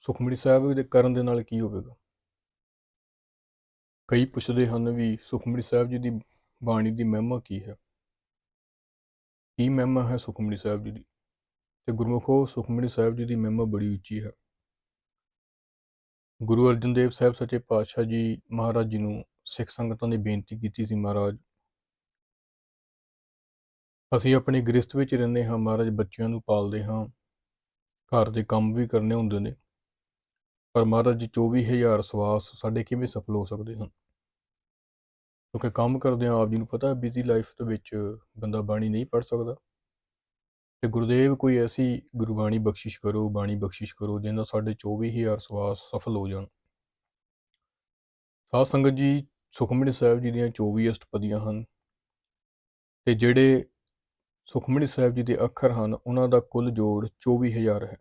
ਸੁਖਮਨੀ ਸਾਹਿਬ ਦੇ ਕਰਨ ਦੇ ਨਾਲ ਕੀ ਹੋਵੇਗਾ? ਕਈ ਪੁੱਛਦੇ ਹਨ ਵੀ ਸੁਖਮਨੀ ਸਾਹਿਬ ਜੀ ਦੀ ਬਾਣੀ ਦੀ ਮਹਿਮਾ ਕੀ ਹੈ? ਕੀ ਮਹਿਮਾ ਹੈ ਸੁਖਮਨੀ ਸਾਹਿਬ ਜੀ ਦੀ? ਤੇ ਗੁਰਮੁਖੋ, ਸੁਖਮਨੀ ਸਾਹਿਬ ਜੀ ਦੀ ਮਹਿਮਾ ਬੜੀ ਉੱਚੀ ਹੈ। ਗੁਰੂ ਅਰਜਨ ਦੇਵ ਸਾਹਿਬ ਸੱਚੇ ਪਾਤਸ਼ਾਹ ਜੀ ਮਹਾਰਾਜ ਜੀ ਨੂੰ ਸਿੱਖ ਸੰਗਤਾਂ ਨੇ ਬੇਨਤੀ ਕੀਤੀ ਸੀ ਮਹਾਰਾਜ। ਅਸੀਂ ਆਪਣੇ ਗ੍ਰਸਥ ਵਿੱਚ ਰਹਿੰਦੇ ਹਾਂ, ਮਹਾਰਾਜ ਬੱਚਿਆਂ ਨੂੰ ਪਾਲਦੇ ਹਾਂ। ਘਰ ਦੇ ਕੰਮ ਵੀ ਕਰਨੇ ਹੁੰਦੇ ਨੇ। ਪਰ ਮਹਾਰਾਜ ਜੀ 24000 ਸਵਾਸ ਸਾਡੇ ਕਿਵੇਂ ਸਫਲ ਹੋ ਸਕਦੇ ਹਨ? ਕਿਉਂਕਿ ਕੰਮ ਕਰਦੇ ਆ ਆਪ ਜੀ ਨੂੰ ਪਤਾ ਬਿਜ਼ੀ ਲਾਈਫ ਦੇ ਵਿੱਚ ਬੰਦਾ ਬਾਣੀ ਨਹੀਂ ਪੜ ਸਕਦਾ। ਤੇ ਗੁਰਦੇਵ ਕੋਈ ਐਸੀ ਗੁਰਬਾਣੀ ਬਖਸ਼ਿਸ਼ ਕਰੋ, ਬਾਣੀ ਬਖਸ਼ਿਸ਼ ਕਰੋ, ਜਿਹਨਾਂ ਨਾਲ ਸਾਡੇ 24000 ਸਵਾਸ ਸਫਲ ਹੋ ਜਾਣ। ਸਾਧ ਸੰਗਤ ਜੀ, ਸੁਖਮਨੀ ਸਾਹਿਬ ਜੀ ਦੀਆਂ 24 ਅਸ਼ਟਪਦੀਆਂ ਹਨ। ਤੇ ਜਿਹੜੇ ਸੁਖਮਨੀ ਸਾਹਿਬ ਜੀ ਦੇ ਅੱਖਰ ਹਨ, ਉਹਨਾਂ ਦਾ ਕੁੱਲ ਜੋੜ 24000 ਹੈ।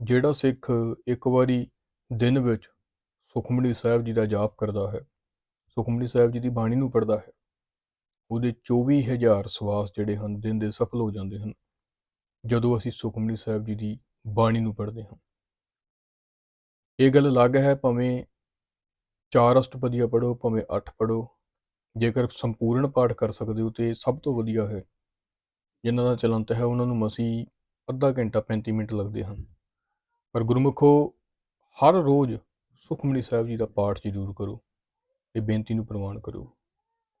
ਜਿਹੜਾ ਸਿੱਖ ਇੱਕ ਵਾਰੀ ਦਿਨ ਵਿੱਚ ਸੁਖਮਨੀ ਸਾਹਿਬ ਜੀ ਦਾ ਜਾਪ ਕਰਦਾ ਹੈ, ਸੁਖਮਨੀ ਸਾਹਿਬ ਜੀ ਦੀ ਬਾਣੀ ਨੂੰ ਪੜਦਾ ਹੈ, ਉਹਦੇ 24000 ਸਵਾਸ ਜਿਹੜੇ ਹਨ, ਦਿਨ ਦੇ ਸਫਲ ਹੋ ਜਾਂਦੇ ਹਨ, ਜਦੋਂ ਅਸੀਂ ਸੁਖਮਨੀ ਸਾਹਿਬ ਜੀ ਦੀ ਬਾਣੀ ਨੂੰ ਪੜ੍ਹਦੇ ਹਾਂ। ਇਹ ਗੱਲ ਅਲੱਗ ਹੈ, ਭਾਵੇਂ ਚਾਰ ਅਸ਼ਟਪਦੀਆਂ ਪੜੋ ਭਾਵੇਂ 8 ਪੜੋ ਜੇਕਰ ਸੰਪੂਰਨ ਪਾਠ ਕਰ ਸਕਦੇ ਹੋ ਤੇ ਸਭ ਤੋਂ ਵਧੀਆ ਹੈ। ਜਿਨ੍ਹਾਂ ਦਾ ਚਲੰਤ ਹੈ, ਉਹਨਾਂ ਨੂੰ ਮਸੀ ਅੱਧਾ ਘੰਟਾ 35 ਮਿੰਟ ਲੱਗਦੇ ਹਨ। ਪਰ ਗੁਰਮੁਖੋ, ਹਰ ਰੋਜ਼ ਸੁਖਮਨੀ ਸਾਹਿਬ ਜੀ ਦਾ ਪਾਠ ਜ਼ਰੂਰ ਕਰੋ ਇਹ ਬੇਨਤੀ ਨੂੰ ਪ੍ਰਵਾਨ ਕਰੋ।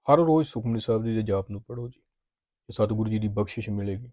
ਹਰ ਰੋਜ਼ ਸੁਖਮਨੀ ਸਾਹਿਬ ਜੀ ਦੇ ਜਾਪ ਨੂੰ ਪੜੋ ਜੀ ਸਤਿਗੁਰੂ ਜੀ ਦੀ ਬਖਸ਼ਿਸ਼ ਮਿਲੇਗੀ।